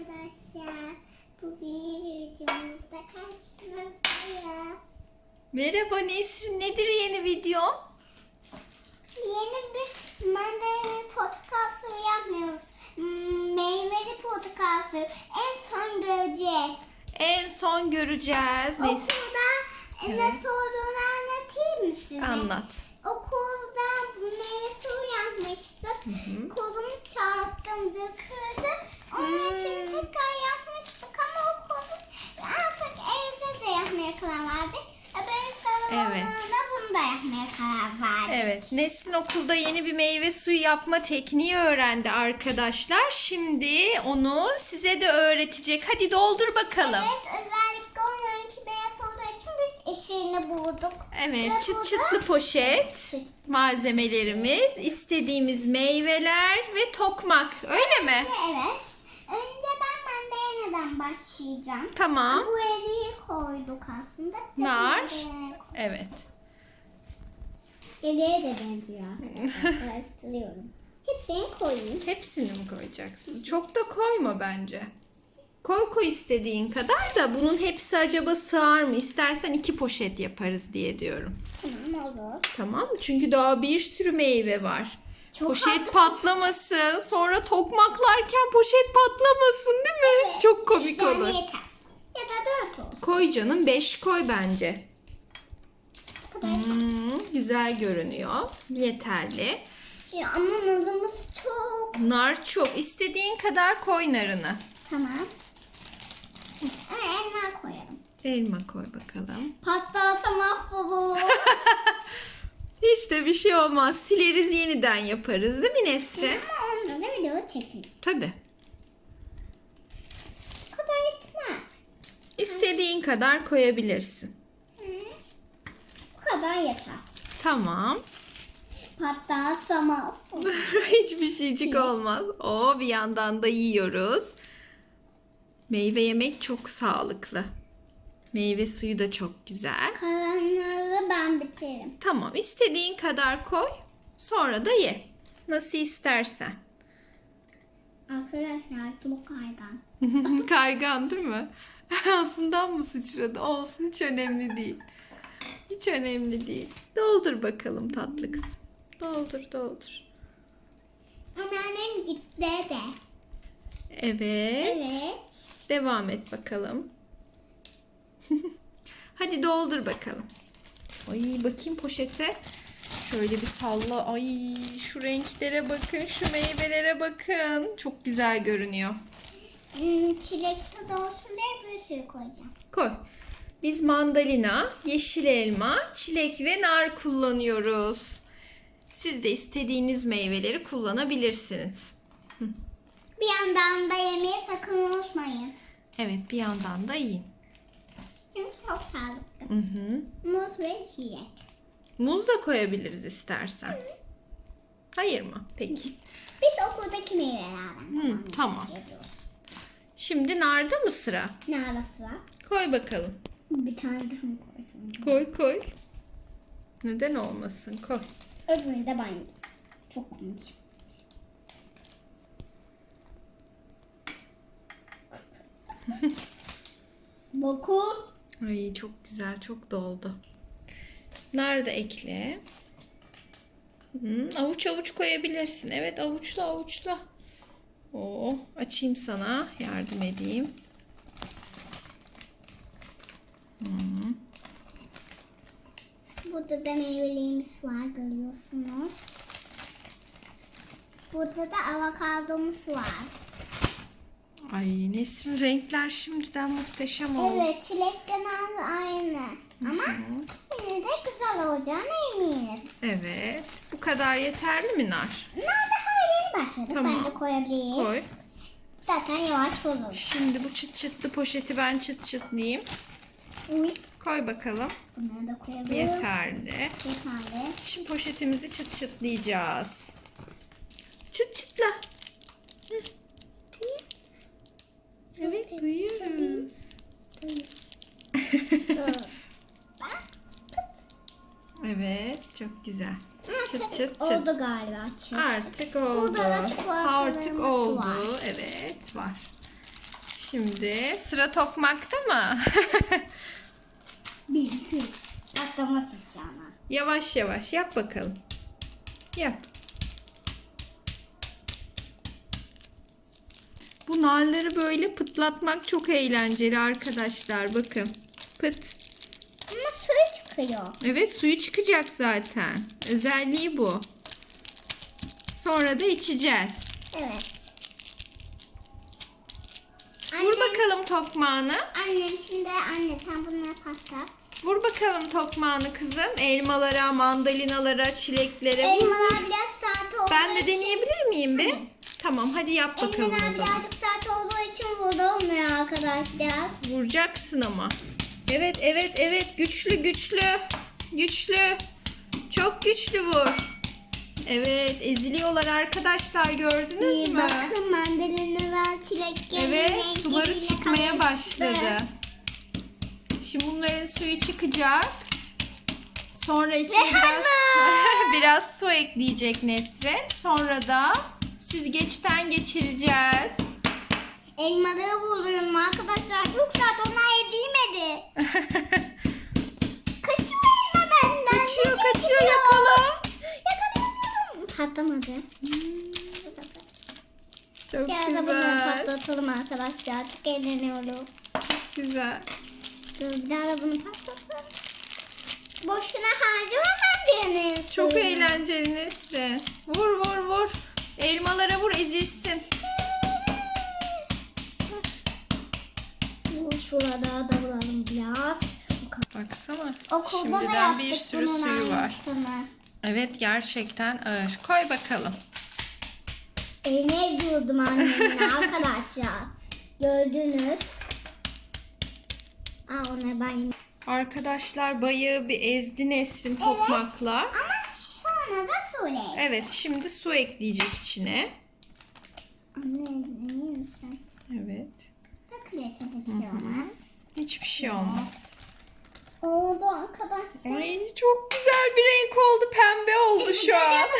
arkadaşlar. Bugün yeni videomuzda karşınızdayım. Merhaba Nesrin, nedir yeni video? Yeni bir mandalina suyu yapmıyoruz. Hmm, Meyveli suyu. En son göreceğiz. En son göreceğiz. Okulda Evet. nasıl olduğunu anlatayım mı size? anlat. Okulda meyve suyu yapmıştık. hı. Kolumu çarptım, döküldü. Onun için Hmm. tekrar yapmıştık ama okulda artık evde de yapmaya karar verdik. E, Ben Evet. bunu da yapmaya karar verdim. Evet, Nesrin okulda yeni bir meyve suyu yapma tekniği öğrendi arkadaşlar. Şimdi onu size de öğretecek. Hadi doldur bakalım. Evet, özellikle onlarınki beyaz olduğu için biz eşiğini bulduk. Evet, Ve çıt çıtlı poşet Çıt- malzemelerimiz, istediğimiz meyveler ve tokmak. Öyle mi? Evet. Önce ben mandalina'dan başlayacağım. Tamam. Bu eriği koyduk aslında. Bir de Nar. koyduk. Evet. Eliye de benziyor. Karıştırıyorum. Hepsini koyayım. Hepsini mi koyacaksın? Çok da koyma bence. Koy koy istediğin kadar da bunun hepsi acaba sığar mı? İstersen iki poşet yaparız diye diyorum. Tamam olur. Tamam mı? Çünkü daha bir sürü meyve var. Çok poşet haklısın. patlamasın. Sonra tokmaklarken poşet patlamasın değil mi? Çok komik olur. Yeter. Ya da dört olsun. Koy canım. Beş koy bence. Bu kadar. Hmm, güzel görünüyor. Yeterli. Şey, ama nazımız çok. Nar çok. İstediğin kadar koy narını. Tamam. Ama elma koyalım. Elma koy bakalım. Patlarsa mahvolur. Hiç de bir şey olmaz. Sileriz yeniden yaparız değil mi Nesrin? ama onda da video çekin. Tabii. Bu kadar yetmez. İstediğin kadar koyabilirsin. Bu kadar yeter. Tamam. Patlarsa mahvolur. Hiçbir şeycik olmaz. O bir yandan da yiyoruz. Meyve yemek çok sağlıklı. Meyve suyu da çok güzel. Kalanları ben bitiririm. Tamam, istediğin kadar koy. Sonra da ye. Nasıl istersen. Arkadaşlar çok kaygan. Kaygan değil mi? Ağzından mı sıçradı? Olsun hiç önemli değil. Hiç önemli değil. Doldur bakalım tatlı kızım. Doldur doldur. Anneannem gitti de. Evet. Evet. Devam et bakalım. Hadi doldur bakalım. Ay bakayım poşete. Şöyle bir salla. Ay şu renklere bakın, şu meyvelere bakın. Çok güzel görünüyor. Hmm, çilek tadı olsun diye sürü koyacağım. Koy. Biz mandalina, yeşil elma, çilek ve nar kullanıyoruz. Siz de istediğiniz meyveleri kullanabilirsiniz. Bir yandan da yemeği sakın unutmayın. Evet, bir yandan da yiyin. Çünkü çok sağlıklı. Hı hı. Muz ve çilek. Muz da koyabiliriz istersen. Hayır mı? Peki. Biz okuldaki meyvelerden. Hı, tamam. Şimdi narda mı sıra? Ne arası var? Koy bakalım. Bir tane daha mı koyacağım? Koy koy. Neden olmasın? Koy. Öbürünü de ben yiyeyim. Çok komik. Bakın. Ay çok güzel, çok doldu. Nar da ekle. Hı, avuç avuç koyabilirsin. Evet avuçla avuçla. Oo, açayım sana. Yardım edeyim. Hı, Burada da meyveliğimiz var görüyorsunuz. Burada da avokadomuz var. Ay Nesrin renkler şimdiden muhteşem oldu. Evet çilekten aynı. Ama yine de güzel olacağına eminiz. Evet. Bu kadar yeterli mi nar? Yeni başladık. Tamam. Bence koyabiliriz. Koy. Zaten yavaş olur. Şimdi bu çıt çıtlı poşeti ben çıt çıtlayayım. Uy. Koy bakalım. Bunları da koyabiliriz. Yeterli. Yeterli. Şimdi poşetimizi çıt çıtlayacağız. Çıt çıtla. Hı. Evet duyuyoruz. Evet çok güzel. Çıt çıt çıt. Oldu galiba. Çıt. Artık oldu. Artık oldu. var. Evet var. Şimdi sıra tokmakta mı? Bir, iki, şu an. yavaş yavaş yap bakalım. Yap. Bu narları böyle pıtlatmak çok eğlenceli arkadaşlar. Bakın. Pıt. Ama suyu çıkıyor. Evet suyu çıkacak zaten. Özelliği bu. Sonra da içeceğiz. Evet. Vur Annem, bakalım tokmağını. annem şimdi anne sen bunları patlat. Vur bakalım tokmağını kızım. Elmalara, mandalinalara, çileklere. vur. Elmalar biraz sert olduğu Ben de için- deneyebilir miyim bir? Tamam hadi yap bakalım Elmalar o zaman. birazcık sert olduğu için vurulmuyor arkadaşlar. Vuracaksın ama. Evet evet evet güçlü güçlü. Güçlü. Çok güçlü vur. Evet eziliyorlar arkadaşlar gördünüz İyi mü? bakın mandalinalar çileklerin Evet suları çıkmaya karıştı. başladı. Şimdi bunların suyu çıkacak. Sonra içine Ve biraz, biraz su ekleyecek Nesrin. Sonra da süzgeçten geçireceğiz. Elmaları vuruyorum arkadaşlar. Çok sert onlar edilmedi. Kaçıyor elma benden. kaçıyor Nereye kaçıyor gidiyor? yakala. Yakalayamıyorum. Patlamadı. Çok Biraz da bunu güzel. patlatalım arkadaşlar. Çok eğleniyorum. Güzel. Dur bir daha da bunu patlatalım. Boşuna harcamam birinin Çok eğlenceli Nesrin. Vur vur vur. Elmalara vur ezilsin. Şurada da bulalım biraz. Baksana. Okulda da Şimdiden bir sürü suyu var. aynısını. Evet gerçekten ağır. Koy bakalım. Eline eziyordum annemin arkadaşlar. Gördünüz. Aa ona ben Arkadaşlar bayağı bir ezdi Nesrin tokmakla. Ama sonra da söyle. Evet şimdi su ekleyecek içine. Anne emin misin? Evet. Takılırsa da bir şey olmaz. Hiçbir şey olmaz. Oldu arkadaşlar. Ay çok güzel bir renk oldu. Pembe oldu şu an.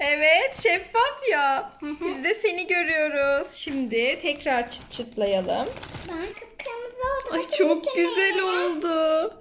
Evet şeffaf ya. Biz de seni görüyoruz. Şimdi tekrar çıt çıtlayalım. ben kıpkırmızı oldum. Ay çok güzel oldu.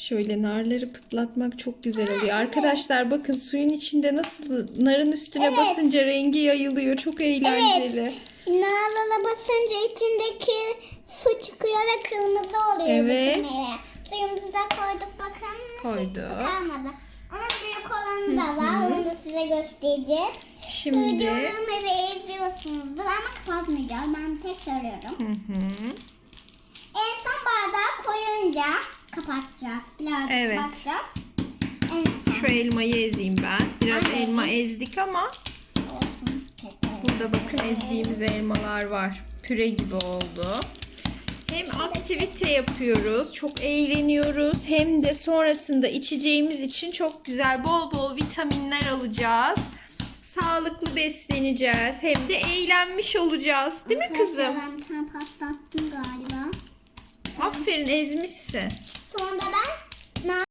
Şöyle narları pıtlatmak çok güzel oluyor. Arkadaşlar bakın suyun içinde nasıl narın üstüne Evet. basınca rengi yayılıyor. Çok eğlenceli. Nalala basınca içindeki su çıkıyor ve kırmızı oluyor. Evet. bütün. Suyumuzu da koyduk bakın. Koyduk. Hiç kalmadı. Onun büyük olanı da var. Onu da size göstereceğiz. Şimdi Videolarımı ve izliyorsunuzdur ama kapatmayacağım. Ben tek söylüyorum. Hı hı. En son bardağı koyunca kapatacağız. Birazcık Evet. bakacağız. Şu elmayı ezeyim ben. Biraz Aynen. elma ezdik ama olsun. Burada bakın ezdiğimiz elmalar var. Püre gibi oldu. Hem aktivite yapıyoruz, çok eğleniyoruz. Hem de sonrasında içeceğimiz için çok güzel bol bol vitaminler alacağız. Sağlıklı besleneceğiz. Hem de eğlenmiş olacağız. Değil mi kızım? Ben patlattım galiba. Aferin ezmişsin. Sonra ben ne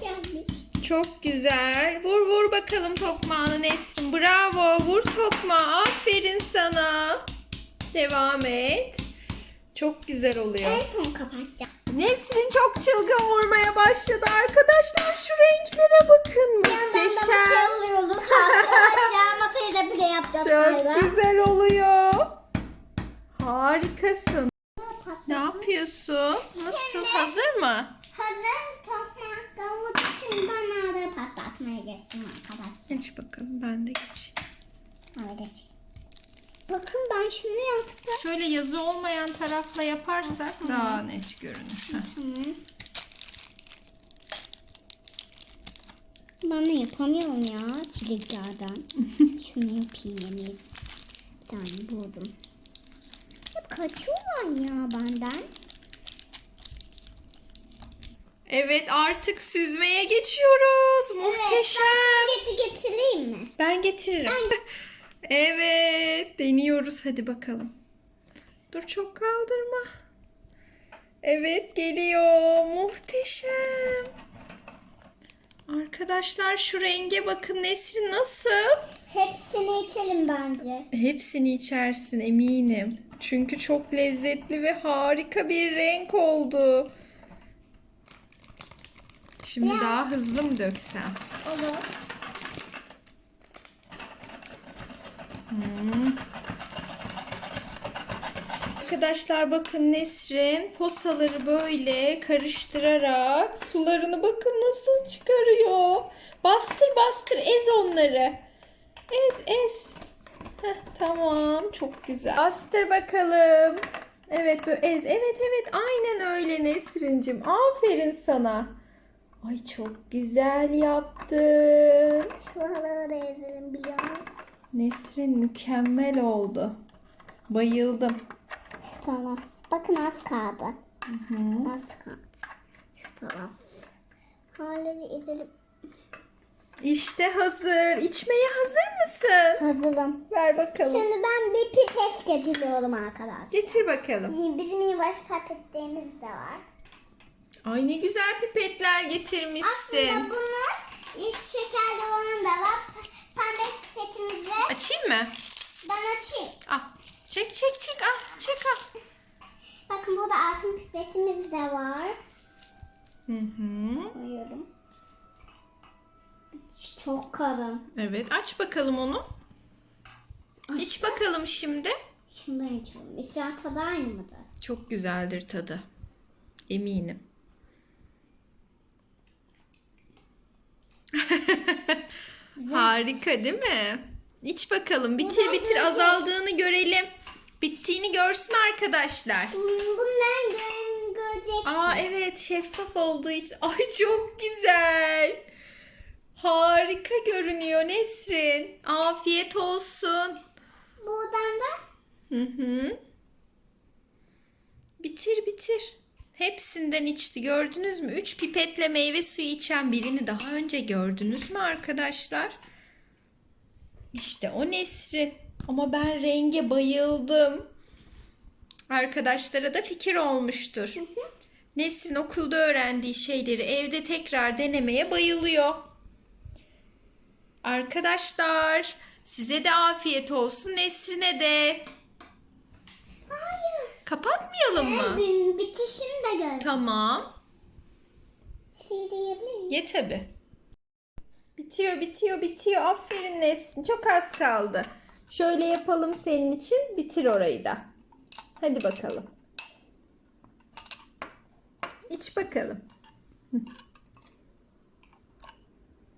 gelmiş. Çok güzel. Vur vur bakalım tokmağını Nesrin. Bravo. Vur tokmağı. Aferin sana. Devam et. Çok güzel oluyor. En son kapatacağım. Nesrin çok çılgın vurmaya başladı arkadaşlar. Şu renklere bakın. Bir yandan da Muhteşem. masaya oluyoruz. Masayı da bile yapacağız galiba. Çok güzel oluyor. Harikasın. Ne yapıyorsun? Nasıl? Hazır mı? Toprak kavut. Şimdi ben arada patlatmaya geçtim arkadaşlar. Geç bakalım ben de geç. Bakın ben şunu yaptım. Şöyle yazı olmayan tarafla yaparsak daha net görünür. Tamam. Ben de yapamıyorum ya çileklerden. Şunu yapayım iyisi. Bir tane buldum. Hep kaçıyorlar ya benden. Evet artık süzmeye geçiyoruz. Muhteşem. Evet, ben geçi getireyim mi? Ben getiririm. evet deniyoruz hadi bakalım. Dur çok kaldırma. Evet geliyor. Muhteşem. Arkadaşlar şu renge bakın Nesrin nasıl? Hepsini içelim bence. Hepsini içersin eminim. Çünkü çok lezzetli ve harika bir renk oldu. Şimdi daha hızlı mı döksem? Olur. Hmm. Arkadaşlar bakın Nesrin posaları böyle karıştırarak sularını bakın nasıl çıkarıyor. Bastır bastır ez onları. Ez ez. Heh, tamam çok güzel. Bastır bakalım. Evet böyle ez. Evet evet aynen öyle Nesrin'cim. Aferin sana. Ay çok güzel yaptın. Şuraları da ezelim biraz. Nesrin mükemmel oldu. Bayıldım. Şu taraf. Bakın az kaldı. Hı. Az kaldı. Şu taraf. Halleri ezelim. İşte hazır. İçmeye hazır mısın? Hazırım. Ver bakalım. Şimdi ben bir pipet getiriyorum arkadaşlar. Getir bakalım. Bizim yavaş pipetlerimiz de var. Ay ne güzel pipetler getirmişsin. Aslında bunun iç şekerli olanı da var. Pembe pipetimizi Açayım mı? ben açayım. Ah. Çek çek çek ah çek ah. Bakın burada altın pipetimiz de var. Hı hı. Koyuyorum. Çok kalın. Evet aç bakalım onu. İç bakalım şimdi. Şundan içiyorum. İçer tadı aynı mıdır? Çok güzeldir tadı. Eminim. Harika değil mi? İç bakalım. Bitir bitir azaldığını görelim. Bittiğini görsün arkadaşlar. Bunlar gö- görecek. Aa evet şeffaf olduğu için. Ay çok güzel. Harika görünüyor Nesrin. Afiyet olsun. Buradan da Hı hı. Bitir bitir. Hepsinden içti gördünüz mü? Üç pipetle meyve suyu içen birini daha önce gördünüz mü arkadaşlar? İşte o Nesrin. Ama ben renge bayıldım. Arkadaşlara da fikir olmuştur. Nesrin okulda öğrendiği şeyleri evde tekrar denemeye bayılıyor. Arkadaşlar size de afiyet olsun Nesrin'e de. hayır. Kapatmayalım mı? Bir, bitişini de gör. Tamam. Şey de yiyebilir miyim? Ye tabi. Bitiyor bitiyor bitiyor. Aferin Nesrin. Çok az kaldı. Şöyle yapalım senin için. Bitir orayı da. Hadi bakalım. İç bakalım.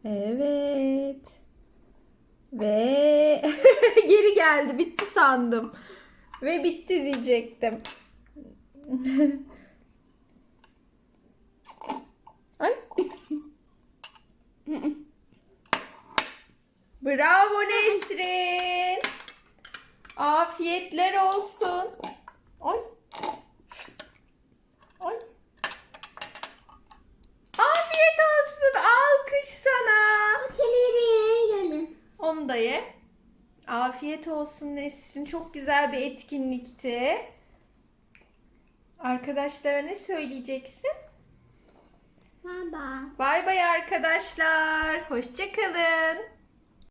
Evet. Ve geri geldi. Bitti sandım. Ve bitti diyecektim. Ay. Bravo Nesrin. Afiyetler olsun. Ay. Ay. Afiyet olsun. Alkış sana. Çeliği de yemeğe gelin. Onu da ye. Afiyet olsun Nesrin. Çok güzel bir etkinlikti. Arkadaşlara ne söyleyeceksin? Bye bye. Bay bay arkadaşlar. Hoşçakalın.